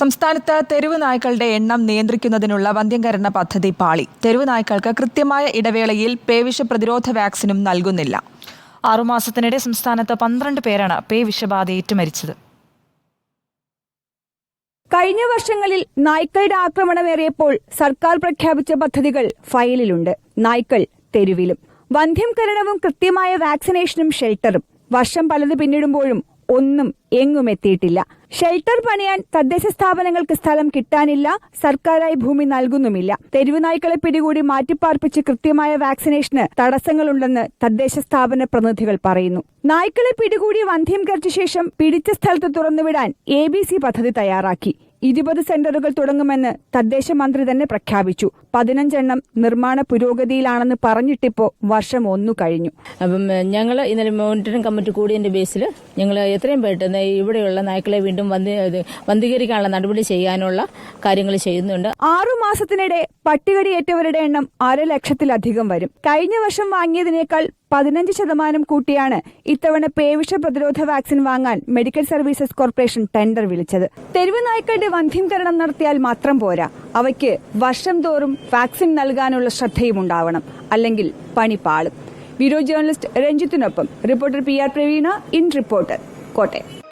സംസ്ഥാനത്ത് തെരുവ് നായ്ക്കളുടെ എണ്ണം നിയന്ത്രിക്കുന്നതിനുള്ള വന്ധ്യംകരണ പദ്ധതി പാളി. തെരുവ് നായ്ക്കൾക്ക് കൃത്യമായ ഇടവേളയിൽ പേവിഷ പ്രതിരോധ വാക്സിനും നൽകുന്നില്ല. ആറുമാസത്തിനിടെ സംസ്ഥാനത്ത് പന്ത്രണ്ട് പേരാണ് പേവിഷബാധയേറ്റ് മരിച്ചത് കഴിഞ്ഞ വർഷങ്ങളിൽ നായ്ക്കളുടെ ആക്രമണമേറിയപ്പോൾ സർക്കാർ പ്രഖ്യാപിച്ച പദ്ധതികൾ ഫയലിലുണ്ട്. നായ്ക്കൾ തെരുവിലും. വന്ധ്യംകരണവും കൃത്യമായ വാക്സിനേഷനും ഷെൽട്ടറും. വർഷം പലത് പിന്നിടുമ്പോഴും ഒന്നും എങ്ങും എത്തിയിട്ടില്ല. ഷെൽട്ടർ പണിയാൻ തദ്ദേശ സ്ഥാപനങ്ങൾക്ക് സ്ഥലം കിട്ടാനില്ല. സർക്കാരായി ഭൂമി നൽകുന്നുമില്ല. തെരുവ് നായ്ക്കളെ പിടികൂടി മാറ്റിപ്പാർപ്പിച്ച് കൃത്യമായ വാക്സിനേഷന് തടസ്സങ്ങളുണ്ടെന്ന് തദ്ദേശ സ്ഥാപന പ്രതിനിധികൾ പറയുന്നു. നായ്ക്കളെ പിടികൂടി വന്ധ്യം കരച്ച ശേഷം പിടിച്ച സ്ഥലത്ത് തുറന്നുവിടാൻ എ പദ്ധതി തയ്യാറാക്കി. ഇരുപത് സെന്ററുകൾ തുടങ്ങുമെന്ന് തദ്ദേശ മന്ത്രി തന്നെ പ്രഖ്യാപിച്ചു. പതിനഞ്ചെണ്ണം നിർമ്മാണ പുരോഗതിയിലാണെന്ന് പറഞ്ഞിട്ടിപ്പോ വർഷം ഒന്നു കഴിഞ്ഞു. അപ്പം ഞങ്ങൾ ഇന്നലെ മോണിറ്ററിംഗ് കമ്മിറ്റി കൂടിയതിന്റെ ബേസിൽ ഞങ്ങൾ എത്രയും പെട്ടെന്ന് ഇവിടെയുള്ള നായ്ക്കളെ വീണ്ടും വന്ധീകരിക്കാനുള്ള നടപടി ചെയ്യാനുള്ള കാര്യങ്ങൾ ചെയ്യുന്നുണ്ട്. ആറു മാസത്തിനിടെ പട്ടികടിയേറ്റവരുടെ എണ്ണം അര ലക്ഷത്തിലധികം വരും. കഴിഞ്ഞ വർഷം വാങ്ങിയതിനേക്കാൾ പതിനഞ്ച് ശതമാനം കൂട്ടിയാണ് ഇത്തവണ പേവിഷ പ്രതിരോധ വാക്സിൻ വാങ്ങാൻ മെഡിക്കൽ സർവീസസ് കോർപ്പറേഷൻ ടെൻഡർ വിളിച്ചത്. തെരുവ് നായ്ക്കളുടെ വന്ധ്യംകരണം നടത്തിയാൽ മാത്രം പോരാ. അവയ്ക്ക് വർഷം തോറും വാക്സിൻ നൽകാനുള്ള ശ്രദ്ധയും ഉണ്ടാവണം. അല്ലെങ്കിൽ പണി പാളും. Bureau journalist രഞ്ജിത്തിനൊപ്പം reporter P R Praveena in reporter Kottayam.